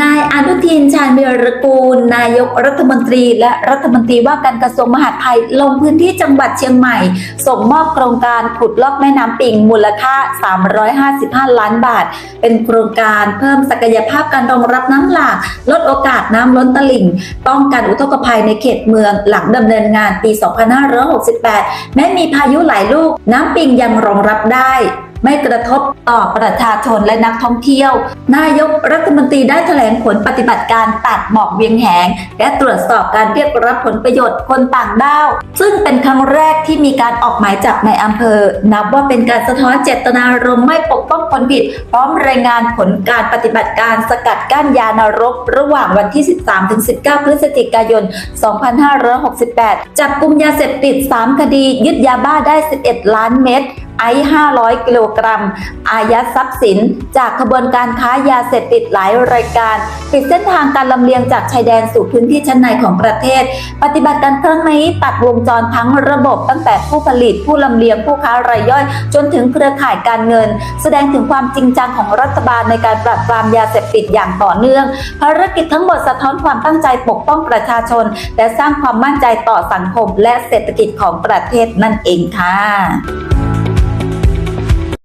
นายอนุทินชาญวีรกูล นายกรัฐมนตรี และรัฐมนตรีว่าการกระทรวงมหาดไทยลงพื้นที่จังหวัดเชียงใหม่ ส่งมอบโครงการขุดลอกแม่น้ำปิงมูลค่า 355 ล้านบาท เป็นโครงการเพิ่มศักยภาพการรองรับน้ำหลาก ลดโอกาสน้ำล้นตลิ่ง ป้องกันอุทกภัยในเขตเมืองหลังดำเนินงานปี 2568 แม้มีพายุหลายลูก น้ำปิงยังรองรับได้ ไม่กระทบต่อประชาชนและนักท่องเที่ยว นายกรัฐมนตรีได้แถลงผลปฏิบัติการตัดหมอกเวียงแหง และตรวจสอบการเรียกรับผลประโยชน์คนต่างด้าว ซึ่งเป็นครั้งแรกที่มีการออกหมายจับในอำเภอ นับว่าเป็นการสะท้อนเจตนารมณ์ไม่ปกป้องคนผิด พร้อมรายงานผลการปฏิบัติการสกัดกั้นยานรก ระหว่างวันที่ 13-19 พฤศจิกายน 2568 จับกลุ่มยาเสพติด 3 คดี ยึดยาบ้าได้ 11 ล้านเม็ด ไอซ์500 กิโลกรัม อายัดทรัพย์สิน จากขบวนการค้ายาเสพติดหลายรายการปิดเส้นทางการลำเลียงจากชายแดนสู่พื้นที่ชั้นในของประเทศ ปฏิบัติการครั้งนี้ตัดวงจรทั้งระบบตั้งแต่ผู้ผลิตผู้ลำเลียงผู้ค้ารายย่อย จนถึงเครือข่ายการเงิน แสดงถึงความจริงจังของรัฐบาลในการปราบปรามยาเสพติดอย่างต่อเนื่อง ภารกิจทั้งหมดสะท้อนความตั้งใจปกป้องประชาชน และสร้างความมั่นใจต่อสังคมและเศรษฐกิจของประเทศนั่นเองค่ะ